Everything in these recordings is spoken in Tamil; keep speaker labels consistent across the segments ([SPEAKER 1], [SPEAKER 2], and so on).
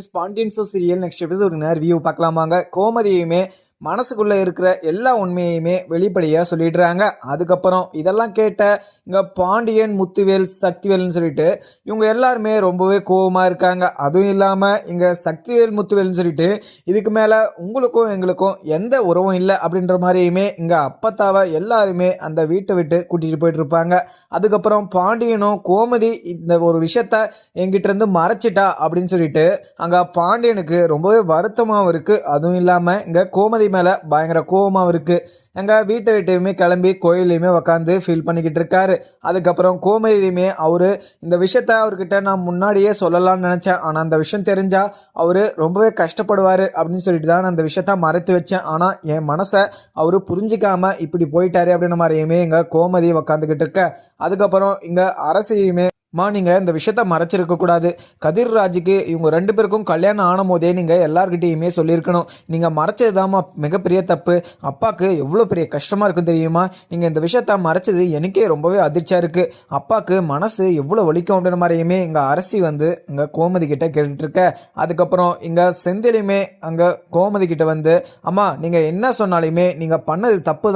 [SPEAKER 1] ஸ்பாண்டியன்ஸோ சீரியல் நெக்ஸ்ட் எபிசோடு ரிவ்யூ பார்க்கலாமாங்க. கோமதியுமே மனசுக்குள்ளே இருக்கிற எல்லா உண்மையுமே வெளிப்படையாக சொல்லிடுறாங்க. அதுக்கப்புறம் இதெல்லாம் கேட்ட இங்கே பாண்டியன் முத்துவேல் சக்திவேல்னு சொல்லிட்டு இவங்க எல்லாருமே ரொம்பவே கோபமாக இருக்காங்க. அதுவும் இல்லாமல் இங்கே சக்திவேல் முத்துவேல்னு சொல்லிட்டு இதுக்கு மேலே உங்களுக்கும் எங்களுக்கும் எந்த உறவும் இல்லை அப்படின்ற மாதிரியுமே இங்கே அப்பத்தாவை எல்லாருமே அந்த வீட்டை விட்டு கூட்டிகிட்டு போயிட்டுருப்பாங்க அதுக்கப்புறம் பாண்டியனும் கோமதி இந்த ஒரு விஷயத்த எங்கிட்டேருந்து மறைச்சிட்டா அப்படின்னு சொல்லிட்டு அங்கே பாண்டியனுக்கு ரொம்பவே வருத்தமாகவும் இருக்குது அதுவும் இல்லாமல் இங்கே கோமதி மேலே பயங்கர கோவமாக இருக்குது எங்கள் வீட்டை விட்டையுமே கிளம்பி கோயிலையுமே உக்காந்து ஃபீல் பண்ணிக்கிட்டு இருக்காரு. அதுக்கப்புறம் கோமதியுமே அவர் இந்த விஷயத்த அவர்கிட்ட நான் முன்னாடியே சொல்லலாம்னு நினச்சேன். ஆனால் அந்த விஷயம் தெரிஞ்சால் அவர் ரொம்பவே கஷ்டப்படுவார் அப்படின்னு சொல்லிட்டு தான் நான் அந்த விஷயத்த மறைத்து வச்சேன். ஆனால் என் மனசை அவர் புரிஞ்சிக்காமல் இப்படி போயிட்டாரு அப்படின்ற மாதிரியுமே எங்கள் கோமதி உக்காந்துக்கிட்டு இருக்க. அதுக்கப்புறம் இங்கே அரசையுமே மா நீங்கள் இந்த விஷயத்த மறைச்சிருக்கக்கூடாது கதிர் ராஜுக்கு இவங்க ரெண்டு பேருக்கும் கல்யாணம் ஆன போதே நீங்கள் எல்லார்கிட்டயுமே சொல்லியிருக்கணும். நீங்கள் மறைச்சதுதாம்மா மிகப்பெரிய தப்பு. அப்பாவுக்கு எவ்வளோ பெரிய கஷ்டமாக இருக்கும் தெரியுமா? நீங்கள் இந்த விஷயத்த மறைச்சது எனக்கே ரொம்பவே அதிர்ச்சியாக இருக்குது அப்பாவுக்கு மனசு எவ்வளோ வலிக்கும் அப்படின்ற மாதிரியுமே இங்கே அரசி வந்து இங்கே கோமதி கிட்ட கேட்டுட்ருக்க அதுக்கப்புறம் இங்கே செந்திலுமே அங்கே கோமதி கிட்ட வந்து அம்மா நீங்கள் என்ன சொன்னாலுமே நீங்கள் பண்ணது தப்பு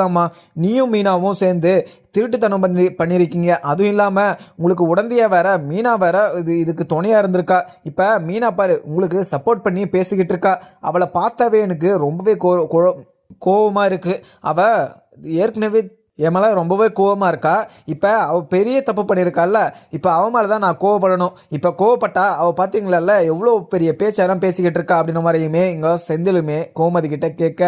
[SPEAKER 1] நீயும் மீனாவும் சேர்ந்து திருட்டுத்தனம் பண்ணி பண்ணியிருக்கீங்க. அதுவும் இல்லாமல் உங்களுக்கு உடந்தைய வேற மீனா வேற இது இதுக்கு துணையாக இருந்திருக்கா. இப்போ மீனா பாரு உங்களுக்கு சப்போர்ட் பண்ணி பேசிக்கிட்டு இருக்கா. அவளை பார்த்தாவே எனக்கு ரொம்பவே கோ கோவமாக இருக்குது அவள் ஏற்கனவே என் மேலே ரொம்பவே கோவமாக இருக்கா? இப்போ அவள் பெரிய தப்பு பண்ணியிருக்காள்ல இப்போ அவன் மேலே தான் நான் கோவப்படணும். இப்போ கோவப்பட்டா அவள் பார்த்தீங்களா எவ்வளோ பெரிய பேச்செல்லாம் பேசிக்கிட்டு இருக்கா அப்படின்ற மாதிரியுமே இங்கே செந்திலுமே கோமதி கிட்ட கேட்க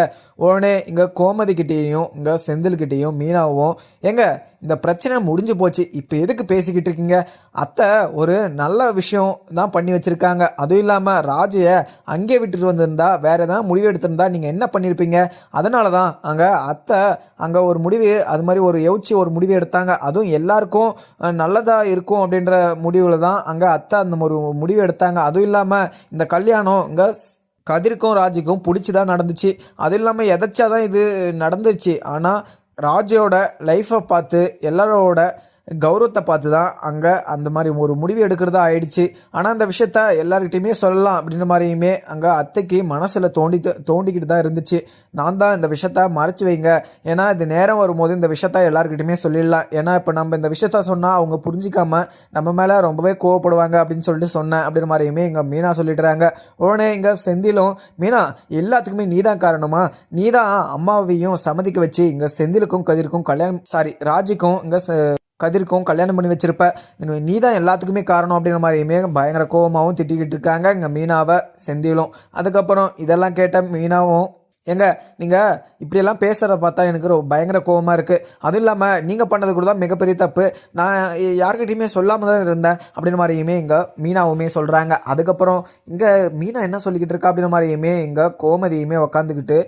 [SPEAKER 1] உடனே இங்கே கோமதி கிட்டேயும் இங்கே செந்தில்கிட்டேயும் மீனாவும் எங்க இந்த பிரச்சனை முடிஞ்சு போச்சு. இப்போ எதுக்கு பேசிக்கிட்டு இருக்கீங்க? அத்தை ஒரு நல்ல விஷயம் தான் பண்ணி வச்சுருக்காங்க. அதுவும் இல்லாமல் ராஜையை அங்கே விட்டுட்டு வந்திருந்தா வேறு எதனா முடிவு எடுத்திருந்தா நீங்கள் என்ன பண்ணியிருப்பீங்க அதனால தான் அங்கே அத்தை அங்கே ஒரு முடிவு அது மாதிரி ஒரு யோசிச்சு ஒரு முடிவு எடுத்தாங்க. அதுவும் எல்லாருக்கும் நல்லதாக இருக்கும் அப்படின்ற முடிவில் தான் அங்கே அத்தை அந்த ஒரு முடிவு எடுத்தாங்க. அதுவும் இல்லாமல் இந்த கல்யாணம் இங்கே கதிர்க்கும் ராஜுக்கும் பிடிச்சி தான் நடந்துச்சு. அதுவும் இல்லாமல் எதைச்சா தான் இது நடந்துச்சு ஆனால் ராஜோட லைஃப்பை பார்த்து எல்லாரோட கௌரவத்தை பார்த்து தான் அங்கே அந்த மாதிரி ஒரு முடிவு எடுக்கிறதா ஆயிடுச்சு. ஆனால் அந்த விஷயத்த எல்லாருக்கிட்டையுமே சொல்லலாம் அப்படின்ற மாதிரியுமே அங்கே அத்தைக்கு மனசில் தோண்டி தோண்டிக்கிட்டு தான் இருந்துச்சு. நான் தான் இந்த விஷயத்த மறைச்சு வைங்க. ஏன்னா இது நேரம் வரும்போது இந்த விஷயத்த எல்லாருக்கிட்டையுமே சொல்லிடலாம். ஏன்னா இப்போ நம்ம இந்த விஷயத்த சொன்னால் அவங்க புரிஞ்சிக்காமல் நம்ம மேலே ரொம்பவே கோவப்படுவாங்க அப்படின்னு சொல்லிட்டு சொன்னேன் அப்படின்ற மாதிரியுமே இங்கே மீனா சொல்லிடுறாங்க. உடனே இங்கே செந்திலும் மீனா எல்லாத்துக்குமே நீ தான் காரணமா? நீ தான் அம்மாவையும் சம்மதிக்க வச்சு இங்கே செந்திலுக்கும் கதிருக்கும் கல்யாணம் சாரி ராஜிக்கும் இங்கே கதிர்க்கும் கல்யாணம் பண்ணி வச்சிருப்ப. நீ தான் எல்லாத்துக்குமே காரணம் அப்படின்ற மாதிரியுமே பயங்கர கோபமாகவும் திட்டிக்கிட்டு இருக்காங்க. இங்கே மீனாவை செந்திலும். அதுக்கப்புறம் இதெல்லாம் கேட்ட மீனாவும் எங்க நீங்கள் இப்படியெல்லாம் பேசுகிறத பார்த்தா எனக்கு ரொம்ப பயங்கர கோபமாக இருக்குது அதுவும் இல்லாமல் நீங்கள் பண்ணது கூட தான் மிகப்பெரிய தப்பு. நான் யார்கிட்டையுமே சொல்லாமல் தான் இருந்தேன் அப்படின்னு மாதிரியுமே இங்கே மீனாவுமே சொல்கிறாங்க அதுக்கப்புறம் இங்கே மீனா என்ன சொல்லிக்கிட்டு இருக்கா அப்படின்ற மாதிரியுமே இங்கே கோமதியுமே உக்காந்துக்கிட்டு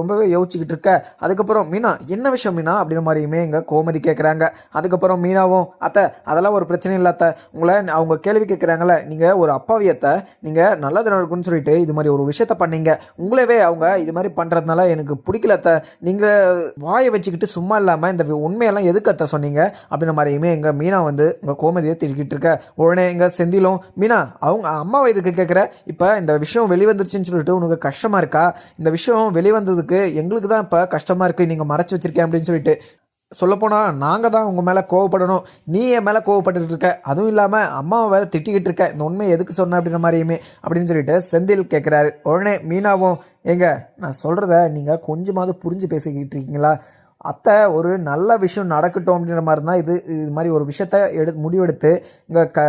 [SPEAKER 1] ரொம்பவே யோசிச்சுக்கிட்டு இருக்க. அதுக்கப்புறம் மீனா என்ன விஷயம் மீனா அப்படின்ற மாதிரியுமே இங்கே கோமதி கேட்குறாங்க அதுக்கப்புறம் மீனாவும் அத்தை அதெல்லாம் ஒரு பிரச்சனை இல்லை அத்தை. உங்களை அவங்க கேள்வி கேட்குறாங்கள நீங்கள் ஒரு அப்பாவியத்தை நீங்கள் நல்லது நடக்கும்னு சொல்லிட்டு இது மாதிரி ஒரு விஷயத்த பண்ணீங்க. உங்களவே அவங்க இது மாதிரி பண்ணுறதுனால எனக்கு பிடிக்கல அத்தை. நீங்கள் வாயை வச்சுக்கிட்டு சும்மா இல்லாமல் இந்த உண்மையெல்லாம் எதுக்கு அத்தை சொன்னீங்க? அப்படின்ற மாதிரியுமே எங்கள் மீனா வந்து உங்கள் கோமதியை திருக்கிட்டு இருக்க. உடனே எங்கள் செந்திலும் மீனா அவங்க அம்மாவை இதுக்கு கேட்குற இப்போ இந்த விஷயம் வெளிவந்துருச்சுன்னு சொல்லிட்டு உனக்கு கஷ்டமாக இருக்கா? இந்த விஷயம் வெளிவந்ததுக்கு எங்களுக்கு தான் இப்போ கஷ்டமாக இருக்குது நீங்கள் மறைச்சி வச்சிருக்கேன் அப்படின்னு சொல்லிட்டு சொல்லப்போனால் நாங்கள் தான் உங்கள் மேலே கோவப்படணும். நீ என் மேலே கோவப்பட்டு இருக்க. அதுவும் இல்லாமல் அம்மாவை வேறு திட்டிக்கிட்டு இருக்க. இந்த உண்மையை எதுக்கு சொன்ன அப்படின்ற மாதிரியுமே அப்படின்னு சொல்லிட்டு செந்தில் கேட்குறாரு உடனே மீனாவும் எங்க நான் சொல்கிறத நீங்கள் கொஞ்சமாவது புரிஞ்சு பேசிக்கிட்டு இருக்கீங்களா? அத்தை ஒரு நல்ல விஷயம் நடக்கட்டும் அப்படின்ற மாதிரி தான் இது இது மாதிரி ஒரு விஷயத்த எடு முடிவெடுத்து இங்கே க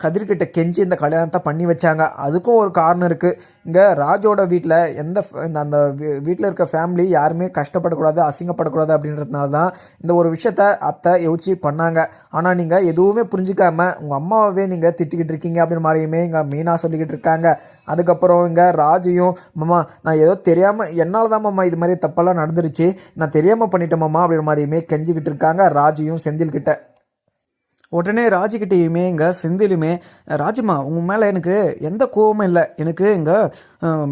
[SPEAKER 1] கதிர்கிட்ட கெஞ்சி இந்த கல்யாணத்தை பண்ணி வச்சாங்க. அதுக்கும் ஒரு காரணம் இருக்குது இங்கே ராஜோட வீட்டில் எந்த அந்த வீட்டில் இருக்க ஃபேமிலி யாருமே கஷ்டப்படக்கூடாது அசிங்கப்படக்கூடாது அப்படின்றதுனால தான் இந்த ஒரு விஷயத்த அத்தை யோசிச்சு பண்ணாங்க. ஆனால் நீங்கள் எதுவுமே புரிஞ்சிக்காம உங்கள் அம்மாவே நீங்கள் திட்டிக்கிட்டு இருக்கீங்க அப்படின்னு மாதிரியுமே இங்கே மீனா சொல்லிக்கிட்டு இருக்காங்க. அதுக்கப்புறம் இங்கே ராஜையும் மாமா நான் ஏதோ தெரியாமல் என்னால் தான் மாமா இது மாதிரி தப்பெல்லாம் நடந்துருச்சு. நான் தெரியாமல் பண்ணிட்டேன் மாமா அப்படின்ற மாதிரியுமே கெஞ்சிக்கிட்டு இருக்காங்க ராஜையும் செந்தில்கிட்ட. உடனே ராஜிக்கிட்டேயுமே இங்கே செந்திலுமே ராஜிமா உங்கள் மேலே எனக்கு எந்த கோவமும் இல்லை. எனக்கு இங்கே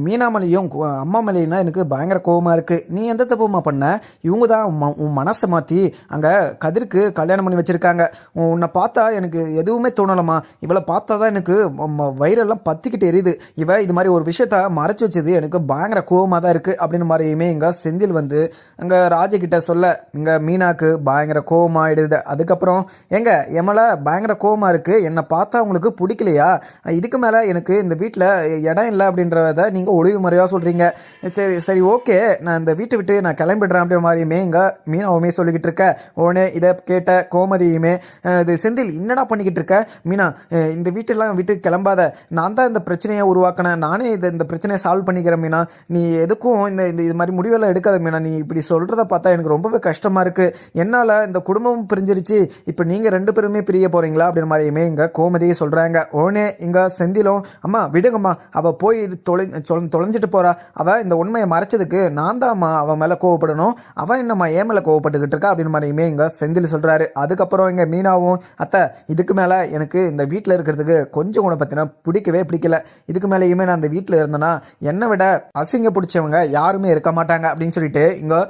[SPEAKER 1] மீனாமலையும் அம்மாமலையும் தான் எனக்கு பயங்கர கோவமாக இருக்குது நீ எந்த தப்புமா பண்ண? இவங்க தான் ம- உன் மனசை மாற்றி அங்கே கதிருக்கு கல்யாணம் பண்ணி வச்சுருக்காங்க. உன்னை பார்த்தா எனக்கு எதுவுமே தோணலம்மா. இவளை பார்த்தா தான் எனக்கு வயிறெல்லாம் பற்றிக்கிட்டு எரியுது. இவ இது மாதிரி ஒரு விஷயத்த மறைச்சி வச்சது எனக்கு பயங்கர கோவமாக தான் இருக்குது அப்படின்னு மாதிரியுமே இங்கே செந்தில் வந்து அங்கே ராஜகிட்ட சொல்ல இங்கே மீனாக்கு பயங்கர கோபமாகிடுது அதுக்கப்புறம் எங்க எமலை பயங்கர கோபமாக இருக்குது என்னை பார்த்தா உங்களுக்கு பிடிக்கலையா? இதுக்கு மேலே எனக்கு இந்த வீட்டில் இடம் இல்லை. அப்படின்றத நீங்கள் ஒளிவு முறையாக சொல்கிறீங்க சரி சரி ஓகே. நான் இந்த வீட்டை விட்டு நான் கிளம்பிடுறேன் அப்படின்ற மாதிரியுமே இங்கே மீனாவுமே சொல்லிக்கிட்டு இருக்க. உடனே இதை கேட்ட கோமதியுமே இது செந்தில் என்னடா பண்ணிக்கிட்டு இருக்க? மீனா இந்த வீட்டெல்லாம் விட்டு கிளம்பாத. நான் தான் இந்த பிரச்சனையை உருவாக்கினேன். நானே இதை இந்த பிரச்சனையை சால்வ் பண்ணிக்கிறேன் மீனா. நீ எதுக்கும் இந்த இந்த இது மாதிரி முடிவெல்லாம் எடுக்காத மீனா. நீ இப்படி சொல்கிறத பார்த்தா எனக்கு ரொம்பவே கஷ்டமாக இருக்குது என்னால் இந்த குடும்பமும் பிரிஞ்சிருச்சு. இப்போ நீங்கள் ரெண்டு பேருமே பிரிய போகிறீங்களா அப்படின்ற மாதிரியுமே இங்கே கோமதியை சொல்கிறாங்க உடனே இங்கே செந்திலும் அம்மா விடுங்கம்மா. அவள் போய் தொலை சொல் தொலைஞ்சிட்டு போகிறா அவள் இந்த உண்மையை மறைச்சதுக்கு நான் தான்மா அவன் மேலே கோவப்படணும். அவன் என்னம்மா ஏன் மேலே கோவப்பட்டுக்கிட்டு இருக்கா அப்படின்னு மாதிரியுமே இங்கே செந்தில் சொல்கிறாரு அதுக்கப்புறம் இங்கே மீனாவும் அத்தை இதுக்கு மேலே எனக்கு இந்த வீட்டில் இருக்கிறதுக்கு கொஞ்சம் கூட பார்த்தீங்கன்னா பிடிக்கவே பிடிக்கல. இதுக்கு மேலேயுமே நான் அந்த வீட்டில் இருந்தேன்னா என்னை விட அசிங்க பிடிச்சவங்க யாருமே இருக்க மாட்டாங்க. அப்படின்னு சொல்லிட்டு இங்கே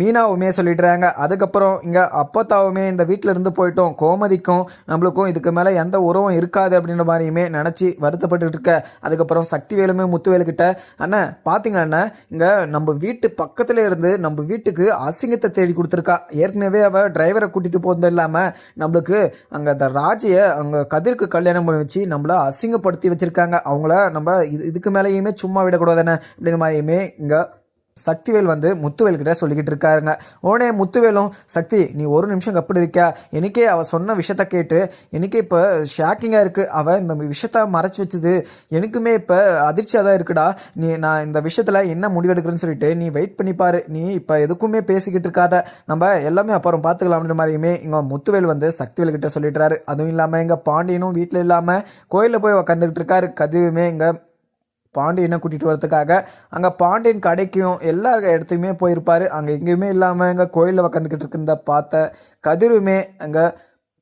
[SPEAKER 1] மீனாவுமே சொல்லிடுறாங்க. அதுக்கப்புறம் இங்கே அப்பத்தாவுமே இந்த வீட்டில் இருந்து போயிட்டோம். கோமதிக்கும் நம்மளுக்கும் இதுக்கு மேலே எந்த உறவும் இருக்காது அப்படின்ற மாதிரியுமே நினச்சி வருத்தப்பட்டு இருக்க. அதுக்கப்புறம் சக்திவேலுமே முத்துவேலுக்கிட்ட அண்ணன் பார்த்தீங்க அண்ணன் இங்கே நம்ம வீட்டு பக்கத்தில் இருந்து நம்ம வீட்டுக்கு அசிங்கத்தை தேடி கொடுத்துருக்கா. ஏற்கனவே அவள் டிரைவரை கூட்டிகிட்டு போகிறது இல்லாமல் நம்மளுக்கு அங்கே அந்த ராஜியை அங்கே கதிர்க்கு கல்யாணம் பண்ணி வச்சு நம்மளை அசிங்கப்படுத்தி வச்சுருக்காங்க. அவங்கள நம்ம இது இதுக்கு மேலேயுமே சும்மா விடக்கூடாதுன்னு அப்படின்ற மாதிரியுமே இங்கே சக்திவேல் வந்து முத்துவேல் கிட்ட சொல்லிக்கிட்டு இருக்காருங்க. உடனே முத்துவேலும் சக்தி நீ ஒரு நிமிஷம் கப்படி இருக்கியா எனக்கே அவ சொன்ன விஷயத்த கேட்டு எனக்கே இப்போ ஷாக்கிங்காக இருக்கு. அவ இந்த விஷயத்த மறைச்சு வச்சது. எனக்குமே இப்போ அதிர்ச்சியாக தான் இருக்குடா. நீ நான் இந்த விஷயத்துல என்ன முடிவெடுக்கிறேன்னு சொல்லிட்டு நீ வெயிட் பண்ணிப்பாரு நீ இப்போ எதுக்குமே பேசிக்கிட்டு இருக்காத. நம்ம எல்லாமே அப்புறம் பார்த்துக்கலாம் மாதிரியுமே இங்கே முத்துவேல் வந்து சக்திவேல் கிட்ட சொல்லிடுறாரு அதுவும் இல்லாமல் எங்கள் பாண்டியனும் வீட்டில் இல்லாமல் கோயிலில் போய் உக்காந்துக்கிட்டு இருக்காரு. கதிவுமே இங்கே பாண்டியனை கூட்டிகிட்டு வரதுக்காக அங்கே பாண்டியன் கடைக்கும் எல்லா இடத்துக்குமே போயிருப்பார். அங்கே எங்கேயுமே இல்லாமல் அங்கே கோயிலில் உக்காந்துக்கிட்டு இருக்கிறத பார்த்த கதிருமே அங்கே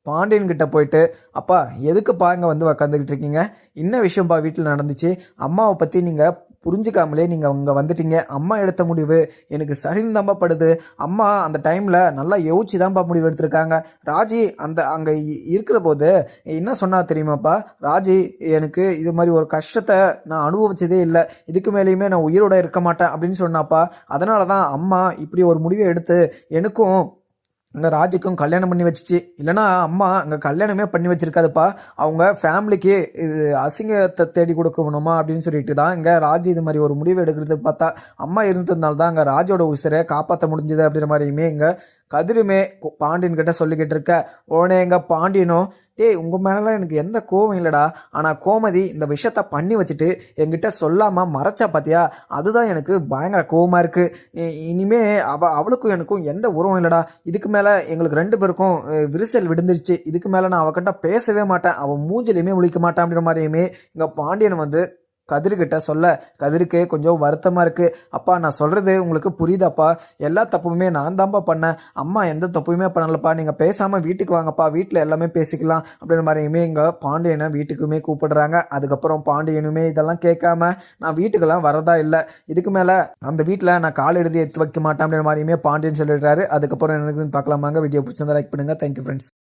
[SPEAKER 1] பாண்டியன்கிட்ட போயிட்டு அப்பா எதுக்குப்பா இங்கே வந்து உக்காந்துக்கிட்டு இருக்கீங்க? என்ன விஷயம்ப்பா வீட்டில் நடந்துச்சு? அம்மாவை பற்றி நீங்கள் புரிஞ்சுக்காமலே நீங்கள் அங்கே வந்துட்டீங்க. அம்மா எடுத்த முடிவு எனக்கு சரின்னு தான்ப்பா படுது. அம்மா அந்த டைமில் நல்லா யோசிச்சு தான்ப்பா முடிவு எடுத்திருக்காங்க. ராஜி அந்த அங்கே இருக்கிற போது என்ன சொன்னால் தெரியுமாப்பா? ராஜி எனக்கு இது மாதிரி ஒரு கஷ்டத்தை நான் அனுபவிச்சதே இல்லை. இதுக்கு மேலேயுமே நான் உயிரோட இருக்க மாட்டேன் அப்படின்னு சொன்னாப்பா. அதனால தான் அம்மா இப்படி ஒரு முடிவை எடுத்து எனக்கும் அங்கே ராஜுக்கும் கல்யாணம் பண்ணி வச்சிச்சு. இல்லைனா அம்மா அங்கே கல்யாணமே பண்ணி வச்சிருக்காதுப்பா. அவங்க ஃபேமிலிக்கு இது அசிங்கத்தை தேடி கொடுக்கணுமா அப்படின்னு சொல்லிட்டு தான் இங்கே ராஜு இது மாதிரி ஒரு முடிவு எடுக்கிறது பார்த்தா அம்மா இருந்ததுனால தான் அங்கே ராஜோட உசிரை காப்பாற்ற முடிஞ்சது அப்படின்ற மாதிரியுமே இங்கே கதிருமே பாண்டியன் கிட்ட சொல்லிக்கிட்டு இருக்க உடனே எங்க பாண்டியனும் டேய் உங்க மேலாம் எனக்கு எந்த கோவம் இல்லைடா. ஆனால் கோமதி இந்த விஷயத்த பண்ணி வச்சுட்டு என்கிட்ட சொல்லாம மறைச்சா பார்த்தியா அதுதான் எனக்கு பயங்கர கோவமாக இருக்கு. இனிமே அவ அவளுக்கும் எனக்கும் எந்த உறவும் இல்லைடா. இதுக்கு மேல எங்களுக்கு ரெண்டு பேருக்கும் விரிசல் விடுந்துருச்சு. இதுக்கு மேல நான் அவகிட்ட பேசவே மாட்டேன். அவன் மூஞ்சிலையுமே முழிக்க மாட்டேன். அப்படின்ற மாதிரியுமே இங்க பாண்டியன் வந்து கதிர்கிட்ட சொல்ல கதிருக்கு கொஞ்சம் வருத்தமாக இருக்குது அப்பா நான் சொல்கிறது உங்களுக்கு புரியுதாப்பா? எல்லா தப்புமே நான் தான்ப்பா பண்ணேன். அம்மா எந்த தப்புமே பண்ணலப்பா. நீங்கள் பேசாமல் வீட்டுக்கு வாங்கப்பா. வீட்டில் எல்லாமே பேசிக்கலாம். அப்படின்ற மாதிரியுமே இங்கே பாண்டியனை வீட்டுக்குமே கூப்பிடுறாங்க. அதுக்கப்புறம் பாண்டியனுமே இதெல்லாம் கேட்காம நான் வீட்டுக்கெல்லாம் வரதா இல்லை. இதுக்கு மேலே அந்த வீட்டில் நான் கால் எழுதி எடுத்து வைக்க மாட்டேன். அப்படின்ற மாதிரியுமே பாண்டியன் சொல்லிடுறாரு. அதுக்கப்புறம் எனக்கு பார்க்கலாமாங்க. வீடியோ பிடிச்சிருந்தா லைக் பண்ணுங்கள் தேங்க்யூ ஃப்ரெண்ட்ஸ்